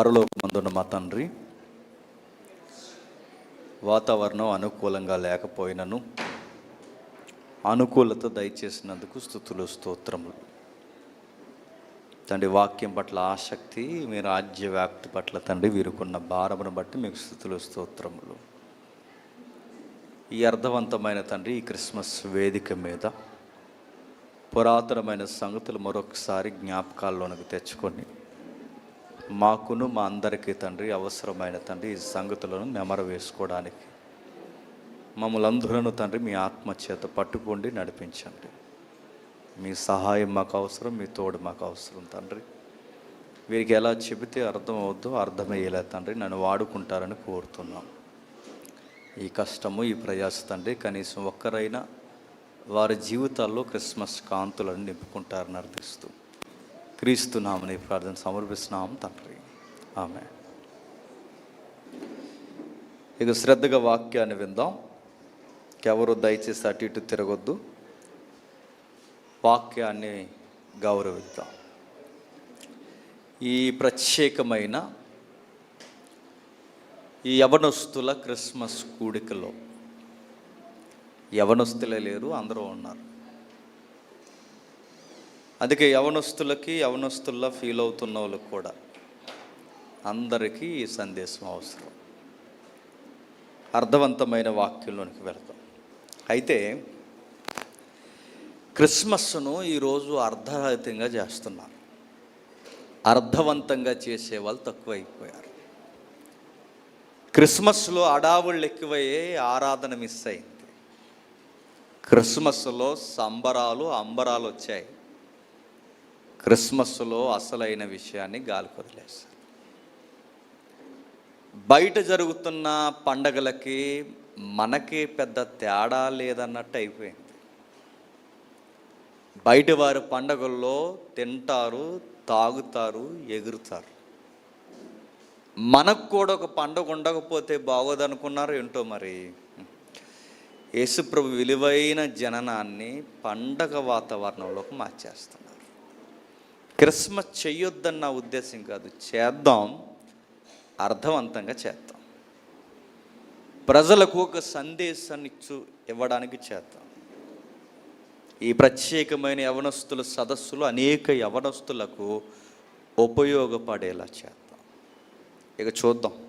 పరలోకమందున్న మా తండ్రి వాతావరణం అనుకూలంగా లేకపోయినను అనుకూలత దయచేసినందుకు స్థుతులు స్తోత్రములు. తండ్రి వాక్యం పట్ల ఆసక్తి మీ రాజ్య వ్యాప్తి పట్ల తండ్రి వీరుకున్న భారమును బట్టి మీకు స్థుతులు స్తోత్రములు. ఈ అర్థవంతమైన తండ్రి ఈ క్రిస్మస్ వేదిక మీద పురాతనమైన సంగతులు మరొకసారి జ్ఞాపకాల్లోనికి తెచ్చుకొని మాకును మా అందరికీ తండ్రి అవసరమైన తండ్రి ఈ సంగతులను నెమర వేసుకోవడానికి. మమ్మల్ని అందరూ తండ్రి మీ ఆత్మచేత పట్టుకోండి నడిపించండి. మీ సహాయం మాకు అవసరం మీ తోడు మాకు అవసరం తండ్రి. వీరికి ఎలా చెబితే అర్థం అవుద్దో అర్థమయ్యేలా తండ్రి నన్ను వాడుకుంటారని కోరుతున్నాం. ఈ కష్టము ఈ ప్రయాస తండ్రి కనీసం ఒక్కరైనా వారి జీవితాల్లో క్రిస్మస్ కాంతులను నింపుకుంటారని అర్థిస్తూ క్రీస్తున్నామని ప్రార్థన సమర్పిస్తున్నాం తండ్రి. ఆమె ఇక శ్రద్ధగా వాక్యాన్ని విందాం. ఎవరు దయచేసి అటు ఇటు తిరగొద్దు. వాక్యాన్ని గౌరవిద్దాం. ఈ ప్రత్యేకమైన ఈ యవనస్తుల క్రిస్మస్ కూడికలో యవనస్తులే లేరు అందరూ ఉన్నారు. అందుకే యవనస్తులకి యవనస్తుల్లా ఫీల్ అవుతున్న వాళ్ళకి కూడా అందరికీ ఈ సందేశం అవసరం. అర్థవంతమైన వాక్యంలోనికి వెళతాం అయితే క్రిస్మస్ను ఈరోజు అర్ధరహితంగా చేస్తున్నారు. అర్థవంతంగా చేసే వాళ్ళు తక్కువైపోయారు. క్రిస్మస్లో అడావుళ్ళు ఎక్కువయ్యే ఆరాధన మిస్ అయింది. క్రిస్మస్లో సంబరాలు అంబరాలు వచ్చాయి. క్రిస్మస్లో అసలైన విషయాన్ని గాలి వదిలేశారు బయట జరుగుతున్న పండగలకి మనకి పెద్ద తేడా లేదన్నట్టు అయిపోయింది. బయట వారి పండగల్లో తింటారు తాగుతారు ఎగురుతారు. మనకు కూడా ఒక పండగ ఉండకపోతే బాగోదనుకున్నారు ఏంటో మరి? యేసుప్రభు విలువైన జననాన్ని పండగ వాతావరణంలోకి మార్చేస్తున్నారు. క్రిస్మస్ చెయ్యొద్దన్న ఉద్దేశం కాదు. చేద్దాం అర్థవంతంగా చేద్దాం. ప్రజలకు ఒక సందేశాన్ని ఇచ్చు ఇవ్వడానికి చేద్దాం. ఈ ప్రత్యేకమైన యవనస్తుల సదస్సులు అనేక యవనస్తులకు ఉపయోగపడేలా చేద్దాం. ఇక చూద్దాం.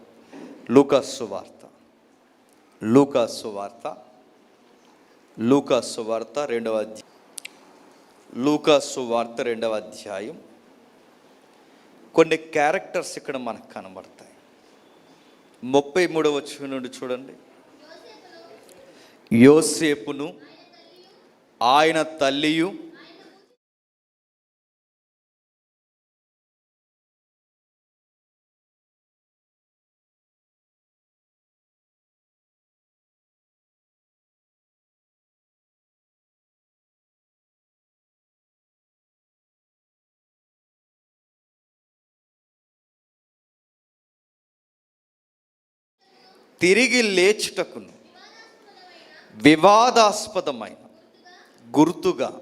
లూకాసు వార్త. లూకాసు వార్త. లూకాసు వార్త రెండవ అధ్యాయం. లూకాసు వార్త రెండవ అధ్యాయం. కొన్ని క్యారెక్టర్స్ ఇక్కడ మనకు కనబడతాయి. ముప్పై మూడవ వచ్చిన నుండి చూడండి. యోసేపును ఆయన తల్లియు తిరిగి లేచుటకును. వివాదాస్పదమైన గుర్తుగా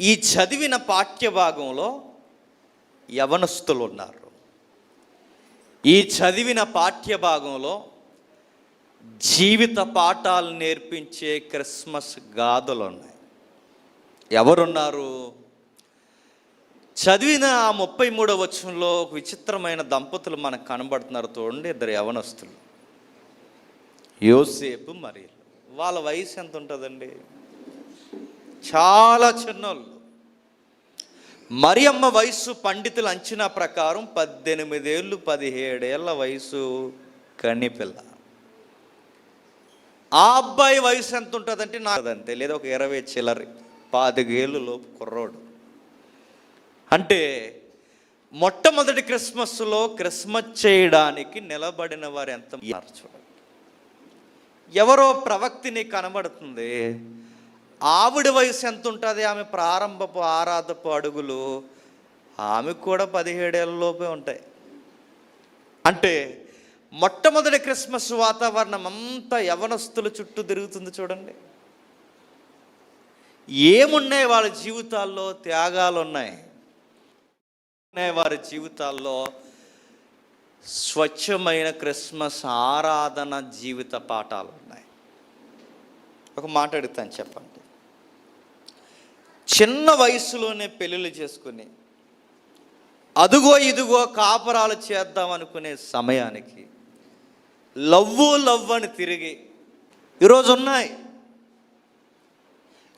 ఈ చదివిన పాఠ్యభాగంలో యవనస్తులు ఉన్నారు ఈ చదివిన పాఠ్యభాగంలో జీవిత పాఠాలు నేర్పించే క్రిస్మస్ గాథలు ఉన్నాయి ఎవరున్నారు? చదివిన ఆ ముప్పై మూడవ వచనంలో ఒక విచిత్రమైన దంపతులు మనకు కనబడుతున్నారు చూడండి ఇద్దరు యవనస్తులు. యోసేపు మరి వాళ్ళ వయసు ఎంత ఉంటుందండి చాలా చిన్నోళ్ళు. మరియమ్మ వయసు పండితుల అంచనా ప్రకారం పద్దెనిమిదేళ్ళు పదిహేడేళ్ళ వయసు కన్నిపిల్ల ఆ అబ్బాయి వయసు ఎంత ఉంటుందంటే నాకు అంతే లేదా ఒక ఇరవై చిల్లరి పాతికేళ్ళు లోపు కుర్రోడు. అంటే మొట్టమొదటి క్రిస్మస్లో క్రిస్మస్ చేయడానికి నిలబడిన వారు ఎంత? చూడండి ఎవరో ప్రవక్తిని కనబడుతుంది. ఆవిడ వయసు ఎంత ఉంటుంది ఆమె ప్రారంభపు ఆరాధపు అడుగులు ఆమెకు కూడా పదిహేడేళ్ళలోపే ఉంటాయి. అంటే మొట్టమొదటి క్రిస్మస్ వాతావరణం అంతా యవనస్తుల చుట్టూ తిరుగుతుంది చూడండి. ఏమున్నాయి వాళ్ళ జీవితాల్లో? త్యాగాలు ఉన్నాయి. ఉన్నాయి వారి జీవితాల్లో? స్వచ్ఛమైన క్రిస్మస్ ఆరాధన జీవిత పాఠాలు ఉన్నాయి. ఒక మాట అడుగుతాను చెప్పండి. చిన్న వయసులోనే పెళ్ళిళ్ళు చేసుకుని అదుగో ఇదిగో కాపరాలు చేద్దాం అనుకునే సమయానికి లవ్వు లవ్ అని తిరిగి ఈరోజు ఉన్నాయి.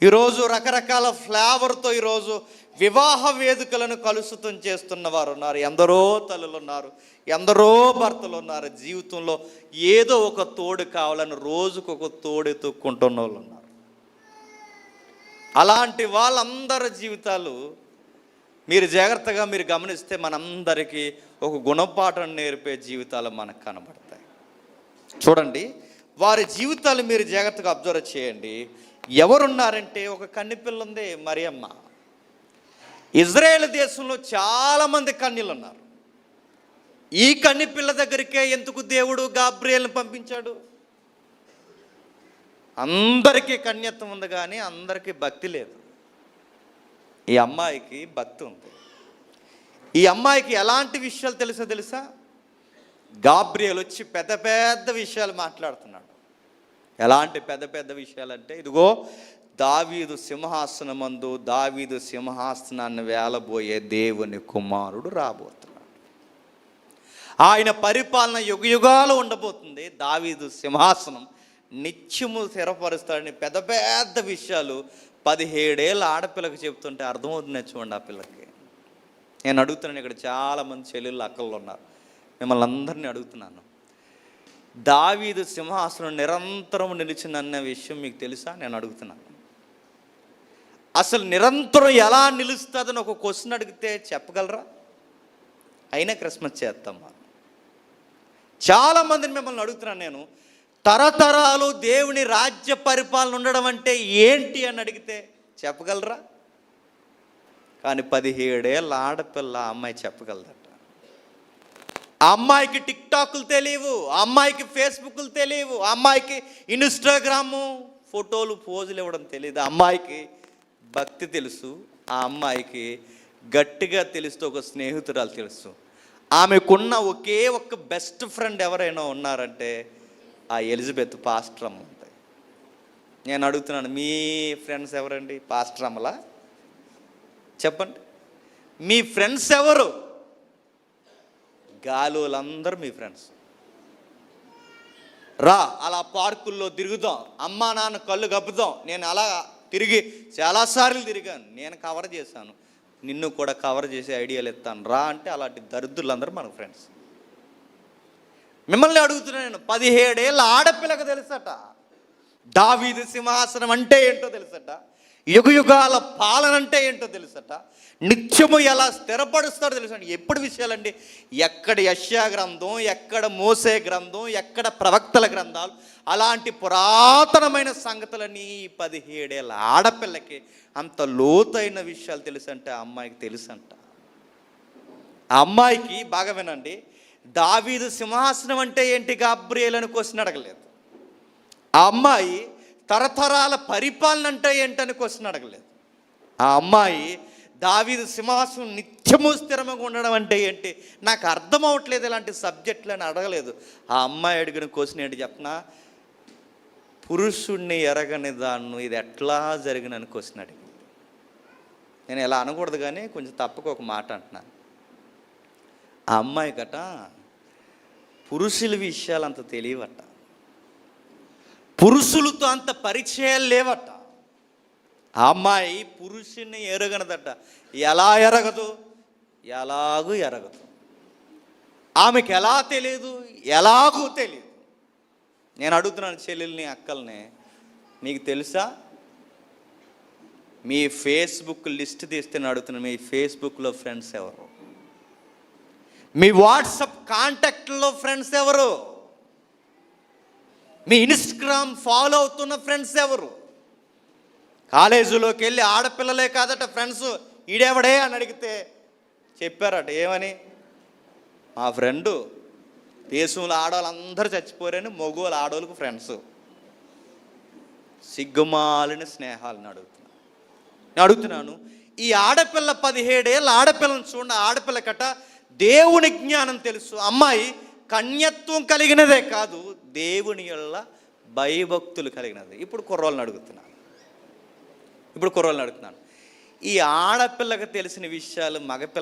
ఈరోజు రకరకాల ఫ్లేవర్తో ఈరోజు వివాహ వేదికలను కలుషితం చేస్తున్న వారు ఉన్నారు. ఎందరో తల్లులు ఉన్నారు ఎందరో భర్తలు ఉన్నారు. జీవితంలో ఏదో ఒక తోడు కావాలని రోజుకొక తోడు ఎత్తుక్కుంటున్న వాళ్ళు ఉన్నారు. అలాంటి వాళ్ళందరి జీవితాలు మీరు జాగ్రత్తగా మీరు గమనిస్తే మనందరికీ ఒక గుణపాఠం నేర్పే జీవితాలు మనకు కనబడతాయి. చూడండి వారి జీవితాలు మీరు జాగ్రత్తగా అబ్జర్వ్ చేయండి. ఎవరున్నారంటే ఒక కన్నిపిల్ల ఉంది మరియమ్మ. ఇజ్రాయేల్ దేశంలో చాలామంది కన్యలు ఉన్నారు ఈ కన్నిపిల్ల దగ్గరికే ఎందుకు దేవుడు గాబ్రియల్ని పంపించాడు? అందరికీ కన్యత్వం ఉంది కానీ అందరికీ భక్తి లేదు. ఈ అమ్మాయికి భక్తి ఉంది. ఈ అమ్మాయికి ఎలాంటి విషయాలు తెలుసో తెలుసా? గాబ్రియల్ వచ్చి పెద్ద పెద్ద విషయాలు మాట్లాడుతున్నాడు. ఎలాంటి పెద్ద పెద్ద విషయాలు అంటే ఇదిగో దావీదు సింహాసనమందు దావీదు సింహాసనాన్ని వేలబోయే దేవుని కుమారుడు రాబోతున్నాడు. ఆయన పరిపాలన యుగ యుగాలు ఉండబోతుంది. దావీదు సింహాసనం నిత్యము స్థిరపరుస్తాడని పెద్ద పెద్ద విషయాలు పదిహేడేళ్ళ ఆడపిల్లకి చెప్తుంటే అర్థమవుతుంది చూడండి ఆ పిల్లకి. నేను అడుగుతున్నాను ఇక్కడ చాలామంది చెల్లెళ్ళు అక్కలు ఉన్నారు. మిమ్మల్ని అందరినీ అడుగుతున్నాను. దావీదు సింహాసనం నిరంతరం నిలిచిందన్న విషయం మీకు తెలుసా? నేను అడుగుతున్నాను. అసలు నిరంతరం ఎలా నిలుస్తుందని ఒక క్వశ్చన్ అడిగితే చెప్పగలరా? అయినా క్రిస్మస్ చేస్తాం చాలామందిని మిమ్మల్ని అడుగుతున్నాను నేను. తరతరాలు దేవుని రాజ్య పరిపాలన ఉండడం అంటే ఏంటి అని అడిగితే చెప్పగలరా? కానీ పదిహేడేళ్ళ ఆడపిల్ల అమ్మాయి చెప్పగలదట. అమ్మాయికి టిక్ టాక్లు తెలియవు ఆ అమ్మాయికి ఫేస్బుక్లు తెలియవు అమ్మాయికి ఇన్స్టాగ్రాము ఫోటోలు పోజులు ఇవ్వడం తెలియదు అమ్మాయికి భక్తి తెలుసు ఆ అమ్మాయికి గట్టిగా తెలుస్తూ ఒక స్నేహితురాలు తెలుసు. ఆమెకున్న ఒకే ఒక్క బెస్ట్ ఫ్రెండ్ ఎవరైనా ఉన్నారంటే ఆ ఎలిజబెత్ పాస్టర్ అమ్మ నేను అడుగుతున్నాను మీ ఫ్రెండ్స్ ఎవరండి పాస్టర్ చెప్పండి. మీ ఫ్రెండ్స్ ఎవరు? గాలులందరూ మీ ఫ్రెండ్స్. రా అలా పార్కుల్లో తిరుగుదాం అమ్మా నాన్న కళ్ళు కప్పుదాం. నేను అలా తిరిగి చాలాసార్లు తిరిగాను నేను కవర్ చేశాను. నిన్ను కూడా కవర్ చేసే ఐడియాలు ఇస్తాను రా అంటే అలాంటి దరిద్రులందరూ మన ఫ్రెండ్స్. మిమ్మల్ని అడుగుతున్నాను నేను పదిహేడేళ్ళ ఆడపిల్లకు తెలుసట. దావీదు సింహాసనం అంటే ఏంటో తెలుసట. యుగయుగాల పాలన అంటే ఏంటో తెలుసట. నిత్యము ఎలా స్థిరపరుస్తాడో తెలుసండి ఎప్పుడు విషయాలండి? ఎక్కడ యష్యా గ్రంథం ఎక్కడ మోసే గ్రంథం ఎక్కడ ప్రవక్తల గ్రంథాలు అలాంటి పురాతనమైన సంగతులని పదిహేడేళ్ళ ఆడపిల్లకి అంత లోతైన విషయాలు తెలుసంటే ఆ అమ్మాయికి తెలుసంట. ఆ అమ్మాయికి బాగా వినండి దావీదు సింహాసనం అంటే ఏంటి? గాబ్రియల్ అని క్వశ్చన్ అడగలేదు. ఆ అమ్మాయి తరతరాల పరిపాలన అంటే ఏంటని క్వశ్చన్ అడగలేదు. ఆ అమ్మాయి దావీదు సింహాసనం నిత్యము స్థిరంగా ఉండడం అంటే ఏంటి? నాకు అర్థం అవట్లేదు ఇలాంటి సబ్జెక్టులు అని అడగలేదు. ఆ అమ్మాయి అడిగిన క్వశ్చన్ ఏంటి చెప్పనా? పురుషుణ్ణి ఎరగని దాన్ని ఇది ఎట్లా జరిగినని క్వశ్చన్ అడిగింది. నేను ఇలా అనకూడదు కానీ కొంచెం తప్పక ఒక మాట అంటున్నాను. ఆ అమ్మాయి గట పురుషుల విషయాలు అంత తెలియవట. పురుషులతో అంత పరిచయాలు లేవట. ఆ అమ్మాయి పురుషుని ఎరగనదట. ఎలా ఎరగదు? ఎలాగూ ఎరగదు. ఆమెకు ఎలా తెలియదు ఎలాగూ తెలియదు నేను అడుగుతున్నాను చెల్లెల్ని అక్కల్ని. మీకు తెలుసా? మీ ఫేస్బుక్ లిస్ట్ తీస్తే నేను అడుగుతున్నాను మీ ఫేస్బుక్లో ఫ్రెండ్స్ ఎవరు? మీ వాట్సాప్ కాంటాక్ట్లో ఫ్రెండ్స్ ఎవరు? మీ ఇన్స్టాగ్రామ్ ఫాలో అవుతున్న ఫ్రెండ్స్ ఎవరు? కాలేజీలోకి వెళ్ళి ఆడపిల్లలే కాదట ఫ్రెండ్స్ ఈడేవడే అని అడిగితే చెప్పారట ఏమని? మా ఫ్రెండు దేశంలో ఆడవాళ్ళందరూ చచ్చిపోరని మగవాళ్ళు ఆడవాళ్ళకు ఫ్రెండ్స్. సిగ్గుమాలిన స్నేహాలను అడుగుతున్నాను నేను అడుగుతున్నాను ఈ ఆడపిల్ల పదిహేడేళ్ళ ఆడపిల్లని చూడండి ఆడపిల్ల కట్ట దేవుని జ్ఞానం తెలుసు. అమ్మాయి కన్యత్వం కలిగినదే కాదు దేవుని యొక్క భయభక్తులు కలిగినది. ఇప్పుడు కుర్రోళ్ళని అడుగుతున్నాను. ఇప్పుడు కుర్రోళ్ళని అడుగుతున్నాను. ఈ ఆడపిల్లకు తెలిసిన విషయాలు మగపిల్ల